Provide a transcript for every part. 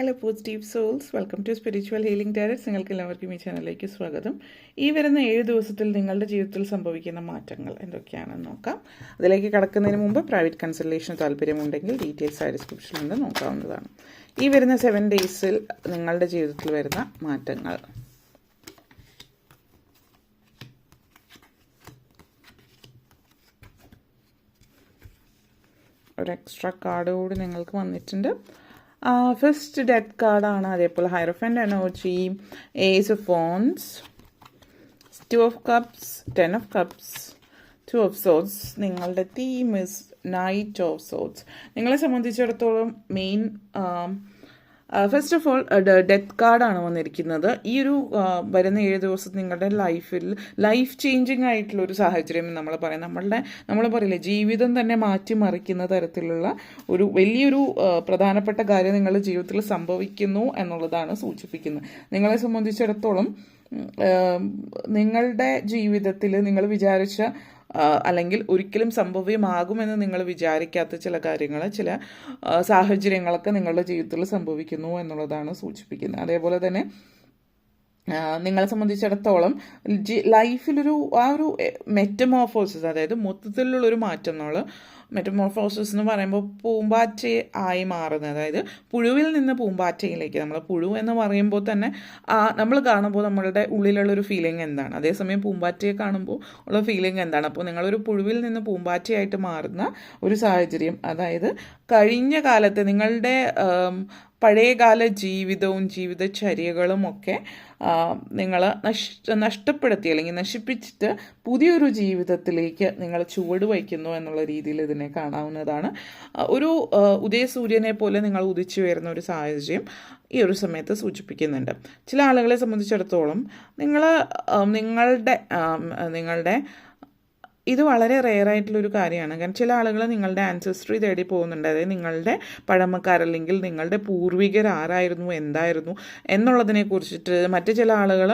Hello positive souls welcome to spiritual healing directs നിങ്ങൾക്ക് എല്ലാവർക്കും ഈ ചാനലിലേക്ക് സ്വാഗതം. ഈ വരുന്ന ഏഴ് ദിവസത്തിൽ നിങ്ങളുടെ ജീവിതത്തിൽ സംഭവിക്കുന്ന മാറ്റങ്ങൾ എന്തൊക്കെയാണെന്ന് നോക്കാം. അതിലേക്ക് കടക്കുന്നതിന് മുമ്പ് പ്രൈവറ്റ് കൺസൾട്ടേഷൻ താല്പര്യമുണ്ടെങ്കിൽ ഡീറ്റെയിൽസ് ആ ഡിസ്ക്രിപ്ഷനിൽ നോക്കാവുന്നതാണ്. ഈ വരുന്ന സെവൻ ഡേയ്സിൽ നിങ്ങളുടെ ജീവിതത്തിൽ വരുന്ന മാറ്റങ്ങൾ. ഒരു എക്സ്ട്രാ കാർഡ് കൂടി നിങ്ങൾക്ക് വന്നിട്ടുണ്ട്. ഫസ്റ്റ് ഡെത്ത് കാർഡാണ് അതേപോലെ hierophant energy ace of phones two of cups ten of cups two of swords നിങ്ങളുടെ theme is knight of swords നിങ്ങളെ സംബന്ധിച്ചിടത്തോളം main first of all death കാർഡാണ് വന്നിരിക്കുന്നത്. ഈ ഒരു വരുന്ന ഏഴ് ദിവസം നിങ്ങളുടെ ലൈഫിൽ ലൈഫ് ചേഞ്ചിങ് ആയിട്ടുള്ള ഒരു സാഹചര്യം നമ്മൾ പറയാം. നമ്മളുടെ നമ്മൾ പറയില്ലേ ജീവിതം തന്നെ മാറ്റിമറിക്കുന്ന തരത്തിലുള്ള ഒരു വലിയൊരു പ്രധാനപ്പെട്ട കാര്യം നിങ്ങളുടെ ജീവിതത്തിൽ സംഭവിക്കുന്നു എന്നുള്ളതാണ് സൂചിപ്പിക്കുന്നത്. നിങ്ങളെ സംബന്ധിച്ചിടത്തോളം നിങ്ങളുടെ ജീവിതത്തിൽ നിങ്ങൾ വിചാരിച്ച അല്ലെങ്കിൽ ഒരിക്കലും സംഭവ്യമാകുമെന്ന് നിങ്ങൾ വിചാരിക്കാത്ത ചില കാര്യങ്ങൾ ചില സാഹചര്യങ്ങളൊക്കെ നിങ്ങളുടെ ജീവിതത്തിൽ സംഭവിക്കുന്നു എന്നുള്ളതാണ് സൂചിപ്പിക്കുന്നത്. അതേപോലെ തന്നെ നിങ്ങളെ സംബന്ധിച്ചിടത്തോളം ലൈഫിലൊരു ആ ഒരു മെറ്റമോഫോസിസ് അതായത് മൊത്തത്തിലുള്ളൊരു മാറ്റം നമ്മൾ മെറ്റമോർഫോസിസ് എന്ന് പറയുമ്പോൾ പൂമ്പാറ്റ ആയി മാറുന്നത്. അതായത് പുഴുവിൽ നിന്ന് പൂമ്പാറ്റയിലേക്ക് നമ്മൾ പുഴു എന്ന് പറയുമ്പോൾ തന്നെ നമ്മൾ കാണുമ്പോൾ നമ്മളുടെ ഉള്ളിലുള്ളൊരു ഫീലിംഗ് എന്താണ്? അതേസമയം പൂമ്പാറ്റയെ കാണുമ്പോൾ ഉള്ള ഫീലിംഗ് എന്താണ്? അപ്പോൾ നിങ്ങളൊരു പുഴുവിൽ നിന്ന് പൂമ്പാറ്റയായിട്ട് മാറുന്ന ഒരു സാഹചര്യം അതായത് കഴിഞ്ഞ കാലത്ത് നിങ്ങളുടെ പഴയകാല ജീവിതവും ജീവിതചര്യകളും ഒക്കെ നിങ്ങൾ നശി നഷ്ടപ്പെടുത്തി അല്ലെങ്കിൽ നശിപ്പിച്ചിട്ട് പുതിയൊരു ജീവിതത്തിലേക്ക് നിങ്ങൾ ചുവട് വയ്ക്കുന്നു എന്നുള്ള രീതിയിൽ ഇതിനെ കാണാവുന്നതാണ്. ഒരു ഉദയസൂര്യനെ പോലെ നിങ്ങൾ ഉദിച്ചു വരുന്ന ഒരു സാഹചര്യം ഈ ഒരു സമയത്ത് സൂചിപ്പിക്കുന്നുണ്ട്. ചില ആളുകളെ സംബന്ധിച്ചിടത്തോളം നിങ്ങൾ നിങ്ങളുടെ നിങ്ങളുടെ ഇത് വളരെ റെയർ ആയിട്ടുള്ളൊരു കാര്യമാണ്. കാരണം ചില ആളുകൾ നിങ്ങളുടെ ആൻസസ്ട്രി തേടി പോകുന്നുണ്ട്. അതായത് നിങ്ങളുടെ പഴമക്കാരല്ലെങ്കിൽ നിങ്ങളുടെ പൂർവികർ ആരായിരുന്നു എന്തായിരുന്നു എന്നുള്ളതിനെ കുറിച്ചിട്ട് മറ്റു ചില ആളുകൾ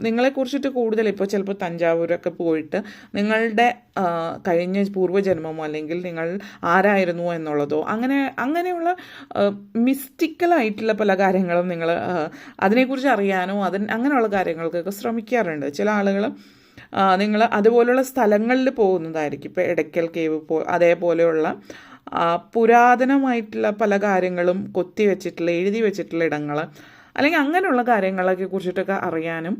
നിങ്ങളെക്കുറിച്ചിട്ട് കൂടുതൽ ഇപ്പോൾ ചിലപ്പോൾ തഞ്ചാവൂരൊക്കെ പോയിട്ട് നിങ്ങളുടെ കഴിഞ്ഞ പൂർവജന്മമോ അല്ലെങ്കിൽ നിങ്ങൾ ആരായിരുന്നു എന്നുള്ളതോ അങ്ങനെ അങ്ങനെയുള്ള മിസ്റ്റിക്കലായിട്ടുള്ള പല കാര്യങ്ങളും നിങ്ങൾ അതിനെക്കുറിച്ച് അറിയാനോ അതിന് അങ്ങനെയുള്ള കാര്യങ്ങൾക്കൊക്കെ ശ്രമിക്കാറുണ്ട്. ചില ആളുകൾ നിങ്ങൾ അതുപോലുള്ള സ്ഥലങ്ങളിൽ പോകുന്നതായിരിക്കും. ഇപ്പോൾ ഇടയ്ക്കൽ കേവ് പോ അതേപോലെയുള്ള പുരാതനമായിട്ടുള്ള പല കാര്യങ്ങളും കൊത്തി വെച്ചിട്ടുള്ള എഴുതി വെച്ചിട്ടുള്ള ഇടങ്ങൾ അല്ലെങ്കിൽ അങ്ങനെയുള്ള കാര്യങ്ങളൊക്കെ കുറിച്ചിട്ടൊക്കെ അറിയാനും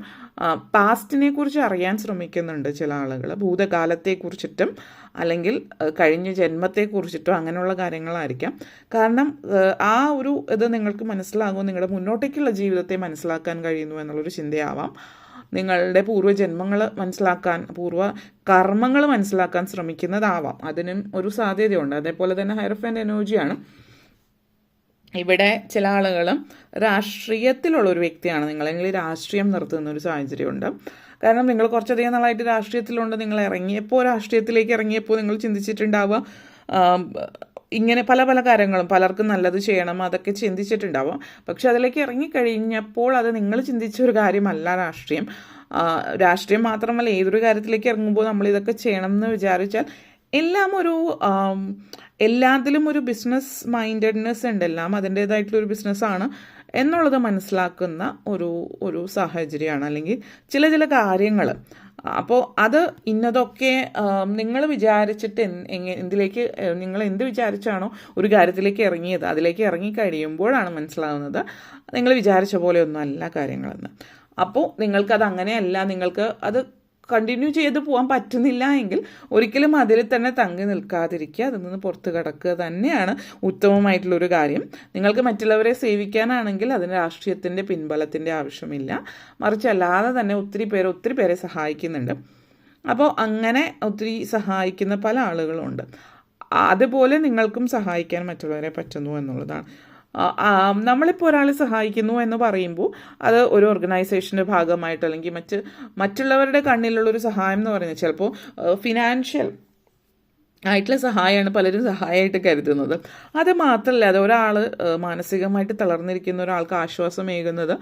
പാസ്റ്റിനെ കുറിച്ച് അറിയാൻ ശ്രമിക്കുന്നുണ്ട് ചില ആളുകൾ. ഭൂതകാലത്തെക്കുറിച്ചിട്ടും അല്ലെങ്കിൽ കഴിഞ്ഞ ജന്മത്തെക്കുറിച്ചിട്ടും അങ്ങനെയുള്ള കാര്യങ്ങളായിരിക്കാം. കാരണം ആ ഒരു ഇത് നിങ്ങൾക്ക് മനസ്സിലാകും നിങ്ങളുടെ മുന്നോട്ടേക്കുള്ള ജീവിതത്തെ മനസ്സിലാക്കാൻ കഴിയുന്നു എന്നുള്ളൊരു ചിന്തയാവാം. നിങ്ങളുടെ പൂർവജന്മങ്ങൾ മനസ്സിലാക്കാൻ പൂർവ കർമ്മങ്ങൾ മനസ്സിലാക്കാൻ ശ്രമിക്കുന്നതാവാം. അതിനും ഒരു സാധ്യതയുണ്ട്. അതേപോലെ തന്നെ ഹൈറഫാൻഡ് എനർജിയാണ് ഇവിടെ ചില ആളുകൾ രാഷ്ട്രീയത്തിലുള്ള ഒരു വ്യക്തിയാണ്. നിങ്ങളെങ്കിൽ രാഷ്ട്രീയം നിർത്തുന്ന ഒരു സാഹചര്യമുണ്ട്. കാരണം നിങ്ങൾ കുറച്ചധികം നാളായിട്ട് രാഷ്ട്രീയത്തിലുണ്ട്. നിങ്ങൾ ഇറങ്ങിയപ്പോൾ രാഷ്ട്രീയത്തിലേക്ക് ഇറങ്ങിയപ്പോൾ നിങ്ങൾ ചിന്തിച്ചിട്ടുണ്ടാവുക ഇങ്ങനെ പല പല കാര്യങ്ങളും പലർക്കും നല്ലത് ചെയ്യണം അതൊക്കെ ചിന്തിച്ചിട്ടുണ്ടാവും. പക്ഷെ അതിലേക്ക് ഇറങ്ങിക്കഴിഞ്ഞപ്പോൾ അത് നിങ്ങൾ ചിന്തിച്ച ഒരു കാര്യമല്ല രാഷ്ട്രീയം. രാഷ്ട്രീയം മാത്രമല്ല ഏതൊരു കാര്യത്തിലേക്ക് ഇറങ്ങുമ്പോൾ നമ്മൾ ഇതൊക്കെ ചെയ്യണം എന്ന് വിചാരിച്ചാൽ എല്ലാം ഒരു എല്ലാത്തിലും ഒരു ബിസിനസ് മൈൻഡഡ്നെസ് ഉണ്ട് എല്ലാം അതിന്റേതായിട്ടുള്ള ഒരു ബിസിനസ്സാണ് എന്നുള്ളത് മനസ്സിലാക്കുന്ന ഒരു ഒരു സാഹചര്യമാണ്. അല്ലെങ്കിൽ ചില ചില കാര്യങ്ങൾ. അപ്പോൾ അത് ഇന്നതൊക്കെ നിങ്ങൾ വിചാരിച്ചിട്ട് എന്തിലേക്ക് നിങ്ങൾ എന്ത് വിചാരിച്ചാണോ ഒരു കാര്യത്തിലേക്ക് ഇറങ്ങിയത് അതിലേക്ക് ഇറങ്ങി കഴിയുമ്പോഴാണ് മനസ്സിലാവുന്നത്. നിങ്ങൾ വിചാരിച്ച പോലെയൊന്നും അല്ല കാര്യങ്ങളെന്ന്. അപ്പോൾ നിങ്ങൾക്കത് അങ്ങനെയല്ല നിങ്ങൾക്ക് അത് കണ്ടിന്യൂ ചെയ്ത് പോകാൻ പറ്റുന്നില്ല എങ്കിൽ ഒരിക്കലും അതിൽ തന്നെ തങ്ങി നിൽക്കാതിരിക്കുക. അതിൽ നിന്ന് പുറത്ത് കിടക്കുക തന്നെയാണ് ഉത്തമമായിട്ടുള്ളൊരു കാര്യം. നിങ്ങൾക്ക് മറ്റുള്ളവരെ സേവിക്കാനാണെങ്കിൽ അതിന് രാഷ്ട്രീയത്തിന്റെ പിൻബലത്തിന്റെ ആവശ്യമില്ല. മറിച്ച് അല്ലാതെ തന്നെ ഒത്തിരി പേരെ ഒത്തിരി പേരെ സഹായിക്കുന്നുണ്ട്. അപ്പോൾ അങ്ങനെ ഒത്തിരി സഹായിക്കുന്ന പല ആളുകളുണ്ട്. അതുപോലെ നിങ്ങൾക്കും സഹായിക്കാൻ മറ്റുള്ളവരെ പറ്റുന്നു എന്നുള്ളതാണ്. നമ്മളിപ്പോൾ ഒരാളെ സഹായിക്കുന്നു എന്ന് പറയുമ്പോൾ അത് ഒരു ഓർഗനൈസേഷന്റെ ഭാഗമായിട്ട് അല്ലെങ്കിൽ മറ്റ് മറ്റുള്ളവരുടെ കണ്ണിലുള്ളൊരു സഹായം എന്ന് പറയുന്നത് ചിലപ്പോൾ ഫിനാൻഷ്യൽ ആയിട്ടുള്ള സഹായമാണ് പലരും സഹായമായിട്ട് കരുതുന്നത്. അത് മാത്രമല്ല അത് ഒരാൾ മാനസികമായിട്ട് തളർന്നിരിക്കുന്ന ഒരാൾക്ക് ആശ്വാസമേകുന്നത്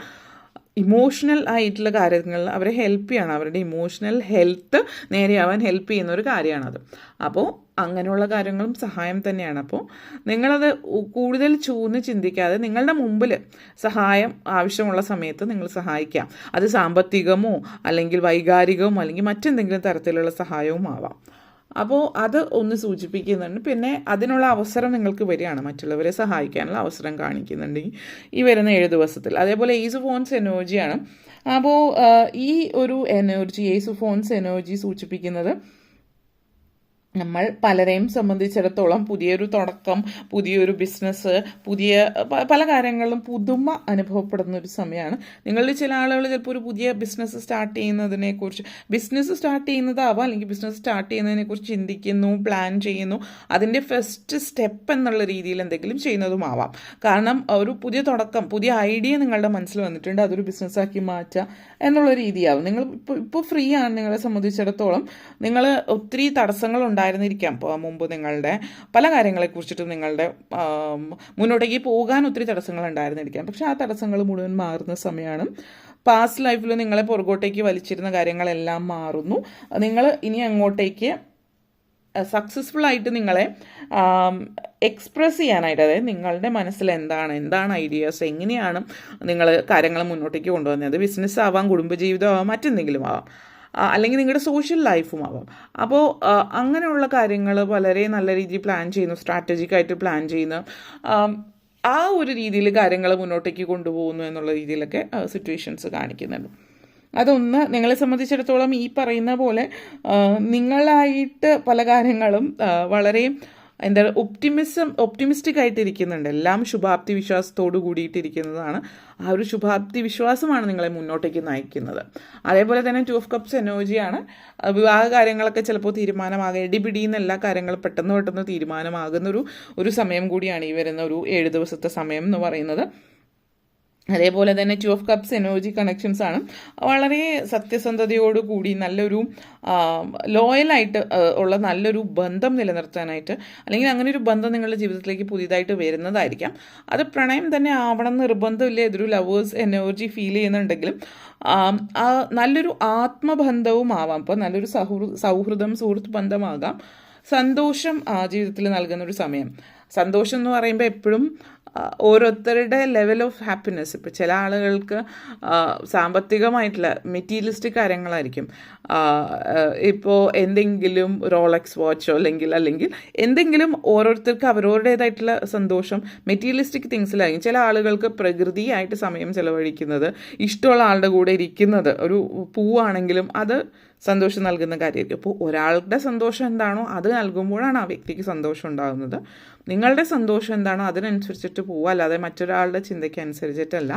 ഇമോഷണൽ ആയിട്ടുള്ള കാര്യങ്ങൾ അവരെ ഹെൽപ്പ് ചെയ്യണം. അവരുടെ ഇമോഷണൽ ഹെൽത്ത് നേരെയാവാൻ ഹെൽപ്പ് ചെയ്യുന്ന ഒരു കാര്യമാണത്. അപ്പോൾ അങ്ങനെയുള്ള കാര്യങ്ങളും സഹായം തന്നെയാണ്. അപ്പോൾ നിങ്ങളത് കൂടുതൽ ചൂന്ന് ചിന്തിക്കാതെ നിങ്ങളുടെ മുമ്പിൽ സഹായം ആവശ്യമുള്ള സമയത്ത് നിങ്ങൾ സഹായിക്കാം. അത് സാമ്പത്തികമോ അല്ലെങ്കിൽ വൈകാരികമോ അല്ലെങ്കിൽ മറ്റെന്തെങ്കിലും തരത്തിലുള്ള സഹായവും ആവാം അപ്പോൾ അത് ഒന്ന് സൂചിപ്പിക്കുന്നുണ്ട്. പിന്നെ അതിനുള്ള അവസരം നിങ്ങൾക്ക് വരികയാണ്. മറ്റുള്ളവരെ സഹായിക്കാനുള്ള അവസരം കാണിക്കുന്നുണ്ടെങ്കിൽ ഈ- വരുന്ന ഏഴ് ദിവസത്തിൽ. അതേപോലെ ഏസ് ഫോൺസ് എനർജിയാണ് അപ്പോൾ ഈ ഒരു എനർജി ഏസ് ഫോൺസ് എനർജി സൂചിപ്പിക്കുന്നത് നമ്മൾ പലരെയും സംബന്ധിച്ചിടത്തോളം പുതിയൊരു തുടക്കം പുതിയൊരു ബിസിനസ് പുതിയ പല കാര്യങ്ങളിലും പുതുമ അനുഭവപ്പെടുന്ന ഒരു സമയമാണ്. നിങ്ങളിൽ ചില ആളുകൾ ചിലപ്പോൾ ഒരു പുതിയ ബിസിനസ് സ്റ്റാർട്ട് ചെയ്യുന്നതിനെക്കുറിച്ച് ബിസിനസ് സ്റ്റാർട്ട് ചെയ്യുന്നതാവാം അല്ലെങ്കിൽ ബിസിനസ് സ്റ്റാർട്ട് ചെയ്യുന്നതിനെക്കുറിച്ച് ചിന്തിക്കുന്നു പ്ലാൻ ചെയ്യുന്നു അതിന്റെ ഫസ്റ്റ് സ്റ്റെപ്പ് എന്നുള്ള രീതിയിൽ എന്തെങ്കിലും ചെയ്യുന്നതുമാവാം കാരണം ഒരു പുതിയ തുടക്കം പുതിയ ഐഡിയ നിങ്ങളുടെ മനസ്സിൽ വന്നിട്ടുണ്ട് അതൊരു ബിസിനസ്സാക്കി മാറ്റുക എന്നുള്ള രീതിയാവും. നിങ്ങൾ ഇപ്പോൾ ഇപ്പോൾ ഫ്രീ ആണ് നിങ്ങളെ സംബന്ധിച്ചിടത്തോളം. നിങ്ങൾ ഒത്തിരി തടസ്സങ്ങൾ ഉണ്ടായിരുന്നിരിക്കാം. മുമ്പ് നിങ്ങളുടെ പല കാര്യങ്ങളെക്കുറിച്ചിട്ടും നിങ്ങളുടെ മുന്നോട്ടേക്ക് പോകാൻ ഒത്തിരി തടസ്സങ്ങൾ ഉണ്ടായിരുന്നിരിക്കാം. പക്ഷേ ആ തടസ്സങ്ങൾ മുഴുവൻ മാറുന്ന സമയമാണ്. പാസ്റ്റ് ലൈഫിൽ നിങ്ങളെ പുറകോട്ടേക്ക് വലിച്ചിരുന്ന കാര്യങ്ങളെല്ലാം മാറുന്നു. നിങ്ങൾ ഇനി അങ്ങോട്ടേക്ക് സക്സസ്ഫുൾ ആയിട്ട് നിങ്ങളെ എക്സ്പ്രസ് ചെയ്യാനായിട്ട് അതായത് നിങ്ങളുടെ മനസ്സിൽ എന്താണ് എന്താണ് ഐഡിയാസ് എങ്ങനെയാണ് നിങ്ങൾ കാര്യങ്ങൾ മുന്നോട്ടേക്ക് കൊണ്ടുവന്നത് ബിസിനസ് ആവാം കുടുംബജീവിതം ആവാം മറ്റെന്തെങ്കിലും ആവാം. അല്ലെങ്കിൽ നിങ്ങളുടെ സോഷ്യൽ ലൈഫും ആവാം. അപ്പോൾ അങ്ങനെയുള്ള കാര്യങ്ങൾ വളരെ നല്ല രീതിയിൽ പ്ലാൻ ചെയ്യുന്നു സ്ട്രാറ്റജിക്കായിട്ട് പ്ലാൻ ചെയ്യുന്നു. ആ ഒരു രീതിയിൽ കാര്യങ്ങൾ മുന്നോട്ടേക്ക് കൊണ്ടുപോകുന്നു എന്നുള്ള രീതിയിലൊക്കെ സിറ്റുവേഷൻസ് കാണിക്കുന്നുണ്ട്. അതൊന്ന് നിങ്ങളെ സംബന്ധിച്ചിടത്തോളം ഈ പറയുന്ന പോലെ നിങ്ങളായിട്ട് പല കാര്യങ്ങളും വളരെ എന്താ ഒപ്റ്റിമിസം ഒപ്റ്റിമിസ്റ്റിക് ആയിട്ട് ഇരിക്കുന്നുണ്ട് എല്ലാം ശുഭാപ്തി വിശ്വാസത്തോട് കൂടിയിട്ടിരിക്കുന്നതാണ്. ആ ഒരു ശുഭാപ്തി വിശ്വാസമാണ് നിങ്ങളെ മുന്നോട്ടേക്ക് നയിക്കുന്നത്. അതേപോലെ തന്നെ ടു ഓഫ് കപ്സ് എനർജിയാണ് വിവാഹ കാര്യങ്ങളൊക്കെ ചിലപ്പോൾ തീരുമാനമാകുക ഇടിപിടിയുന്ന എല്ലാ കാര്യങ്ങളും പെട്ടെന്ന് പെട്ടെന്ന് തീരുമാനമാകുന്ന ഒരു ഒരു സമയം കൂടിയാണ് ഈ വരുന്ന ഒരു ഏഴ് ദിവസത്തെ സമയം എന്ന് പറയുന്നത്. അതേപോലെ തന്നെ two of cups energy connections ആണ്. വളരെ സത്യസന്ധതയോടുകൂടി നല്ലൊരു ലോയലായിട്ട് ഉള്ള നല്ലൊരു ബന്ധം നിലനിർത്താനായിട്ട് അല്ലെങ്കിൽ അങ്ങനെ ഒരു ബന്ധം നിങ്ങളുടെ ജീവിതത്തിലേക്ക് പുതിയതായിട്ട് വരുന്നതായിരിക്കാം. അത് പ്രണയം തന്നെ ആവണം നിർബന്ധമില്ല. ഇതൊരു ലവേഴ്സ് എനർജി ഫീൽ ചെയ്യുന്നുണ്ടെങ്കിലും നല്ലൊരു ആത്മബന്ധവും ആവാം. അപ്പോൾ നല്ലൊരു സൗഹൃ സൗഹൃദം സുഹൃത്ത് ബന്ധമാകാം. സന്തോഷം ജീവിതത്തിൽ നൽകുന്ന ഒരു സമയം. സന്തോഷം എന്ന് പറയുമ്പോൾ എപ്പോഴും ഓരോരുത്തരുടെ ലെവൽ ഓഫ് ഹാപ്പിനെസ് ഇപ്പോൾ ചില ആളുകൾക്ക് സാമ്പത്തികമായിട്ടുള്ള മെറ്റീരിയലിസ്റ്റിക് കാര്യങ്ങളായിരിക്കും. ഇപ്പോൾ എന്തെങ്കിലും റോളക്സ് വാച്ചോ അല്ലെങ്കിൽ അല്ലെങ്കിൽ എന്തെങ്കിലും ഓരോരുത്തർക്ക് അവരവരുടേതായിട്ടുള്ള സന്തോഷം മെറ്റീരിയലിസ്റ്റിക് തിങ്സിലായിരിക്കും ചില ആളുകൾക്ക് പ്രകൃതിയായിട്ട് സമയം ചിലവഴിക്കുന്നത് ഇഷ്ടമുള്ള ആളുടെ കൂടെ ഇരിക്കുന്നത് ഒരു പൂവാണെങ്കിലും അത് സന്തോഷം നൽകുന്ന കാര്യമായിരിക്കും. അപ്പോൾ ഒരാളുടെ സന്തോഷം എന്താണോ അത് നൽകുമ്പോഴാണ് ആ വ്യക്തിക്ക് സന്തോഷം ഉണ്ടാകുന്നത്. നിങ്ങളുടെ സന്തോഷം എന്താണോ അതിനനുസരിച്ചിട്ട് പോവുക. അല്ലാതെ മറ്റൊരാളുടെ ചിന്തയ്ക്ക് അനുസരിച്ചിട്ടല്ല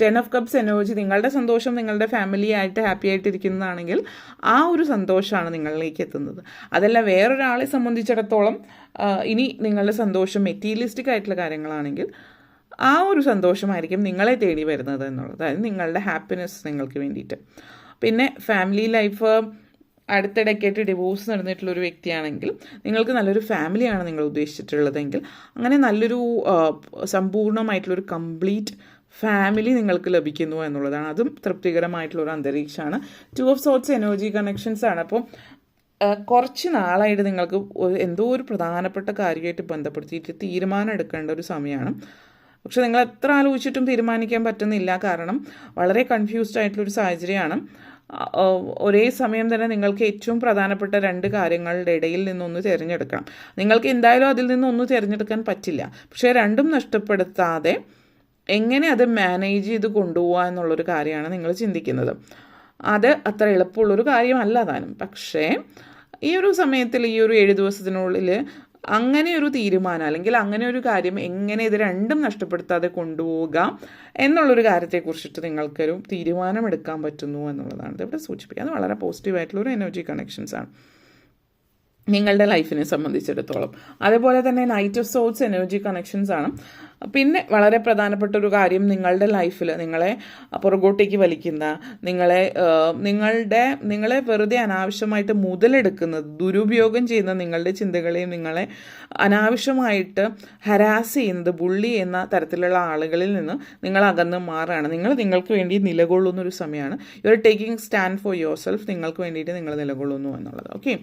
ടെൻ ഓഫ് കപ്സ് എനർജി നിങ്ങളുടെ സന്തോഷം നിങ്ങളുടെ ഫാമിലി ആയിട്ട് ഹാപ്പി ആയിട്ടിരിക്കുന്നതാണെങ്കിൽ ആ ഒരു സന്തോഷമാണ് നിങ്ങളിലേക്ക് എത്തുന്നത്. അതല്ല വേറൊരാളെ സംബന്ധിച്ചിടത്തോളം ഇനി നിങ്ങളുടെ സന്തോഷം മെറ്റീരിയലിസ്റ്റിക് ആയിട്ടുള്ള കാര്യങ്ങളാണെങ്കിൽ ആ ഒരു സന്തോഷമായിരിക്കും നിങ്ങളെ തേടി വരുന്നത് എന്നുള്ളത്. അതായത് നിങ്ങളുടെ ഹാപ്പിനെസ് നിങ്ങൾക്ക് വേണ്ടിയിട്ട്. പിന്നെ ഫാമിലി ലൈഫ് അടുത്തിടയ്ക്കായിട്ട് ഡിവോഴ്സ് നടന്നിട്ടുള്ള ഒരു വ്യക്തിയാണെങ്കിൽ നിങ്ങൾക്ക് നല്ലൊരു ഫാമിലിയാണ് നിങ്ങൾ ഉദ്ദേശിച്ചിട്ടുള്ളതെങ്കിൽ അങ്ങനെ നല്ലൊരു സമ്പൂർണമായിട്ടുള്ളൊരു കംപ്ലീറ്റ് ഫാമിലി നിങ്ങൾക്ക് ലഭിക്കുന്നു എന്നുള്ളതാണ്. അതും തൃപ്തികരമായിട്ടുള്ള ഒരു അന്തരീക്ഷമാണ്. Two of swords energy connections ആണ്. അപ്പോൾ കുറച്ച് നാളായിട്ട് നിങ്ങൾക്ക് എന്തോ ഒരു പ്രധാനപ്പെട്ട കാര്യമായിട്ട് ബന്ധപ്പെടുത്തിയിട്ട് തീരുമാനം എടുക്കേണ്ട ഒരു സമയമാണ്. പക്ഷെ നിങ്ങൾ എത്ര ആലോചിച്ചിട്ടും തീരുമാനിക്കാൻ പറ്റുന്നില്ല. കാരണം വളരെ കൺഫ്യൂസ്ഡ് ആയിട്ടുള്ളൊരു സാഹചര്യമാണ്. ഒരേ സമയം തന്നെ നിങ്ങൾക്ക് ഏറ്റവും പ്രധാനപ്പെട്ട രണ്ട് കാര്യങ്ങളുടെ ഇടയിൽ നിന്നൊന്ന് തിരഞ്ഞെടുക്കണം. നിങ്ങൾക്ക് എന്തായാലും അതിൽ നിന്നൊന്ന് തിരഞ്ഞെടുക്കാൻ പറ്റില്ല. പക്ഷേ രണ്ടും നഷ്ടപ്പെടുത്താതെ എങ്ങനെ അത് മാനേജ് ചെയ്ത് കൊണ്ടുപോകുക എന്നുള്ളൊരു കാര്യമാണ് നിങ്ങൾ ചിന്തിക്കുന്നത്. അത് അത്ര എളുപ്പമുള്ളൊരു കാര്യമല്ല താനും. പക്ഷേ ഈ ഒരു സമയത്തിൽ ഈ ഒരു ഏഴ് ദിവസത്തിനുള്ളിൽ അങ്ങനെ ഒരു തീരുമാനം അല്ലെങ്കിൽ അങ്ങനെ ഒരു കാര്യം എങ്ങനെ ഇത് രണ്ടും നഷ്ടപ്പെടുത്താതെ കൊണ്ടുപോവുക എന്നുള്ളൊരു കാര്യത്തെക്കുറിച്ചിട്ട് നിങ്ങൾക്കൊരു തീരുമാനമെടുക്കാൻ പറ്റുന്നു എന്നുള്ളതാണ്. ഇവിടെ സൂചിപ്പിക്കുക അത് വളരെ പോസിറ്റീവായിട്ടുള്ള ഒരു എനർജി കണക്ഷൻസ് ആണ്. നിങ്ങളുടെ ലൈഫിനെ സംബന്ധിച്ചിടത്തോളം. അതേപോലെ തന്നെ knight of souls energy connections ആണ്. പിന്നെ വളരെ പ്രധാനപ്പെട്ട ഒരു കാര്യം നിങ്ങളുടെ ലൈഫിൽ നിങ്ങളെ പുറകോട്ടേക്ക് വലിക്കുന്ന നിങ്ങളെ നിങ്ങളുടെ നിങ്ങളെ വെറുതെ അനാവശ്യമായിട്ട് മുതലെടുക്കുന്നത് ദുരുപയോഗം ചെയ്യുന്ന നിങ്ങളുടെ ചിന്തകളെയും നിങ്ങളെ അനാവശ്യമായിട്ട് ഹരാസ് ചെയ്യുന്നത് ബുള്ളി എന്ന തരത്തിലുള്ള ആളുകളിൽ നിന്ന് നിങ്ങൾ അകന്ന് മാറുകയാണ്. നിങ്ങൾ നിങ്ങൾക്ക് വേണ്ടി നിലകൊള്ളുന്ന ഒരു സമയമാണ്. You are taking stand for your self നിങ്ങൾക്ക് വേണ്ടിയിട്ട് നിങ്ങൾ നിലകൊള്ളുന്നു എന്നുള്ളത്. ഓക്കെ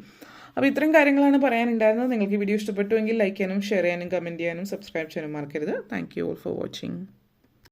അപ്പോൾ ഇത്രയും കാര്യങ്ങളാണ് പറയാനുണ്ടായിരുന്നത്. നിങ്ങൾക്ക് വീഡിയോ ഇഷ്ടപ്പെട്ടുവെങ്കിൽ ലൈക്ക് ചെയ്യാനും ഷെയർ ചെയ്യാനും കമന്റ് ചെയ്യാനും സബ്സ്ക്രൈബ് ചെയ്യാനും മറക്കരുത്. Thank you all for watching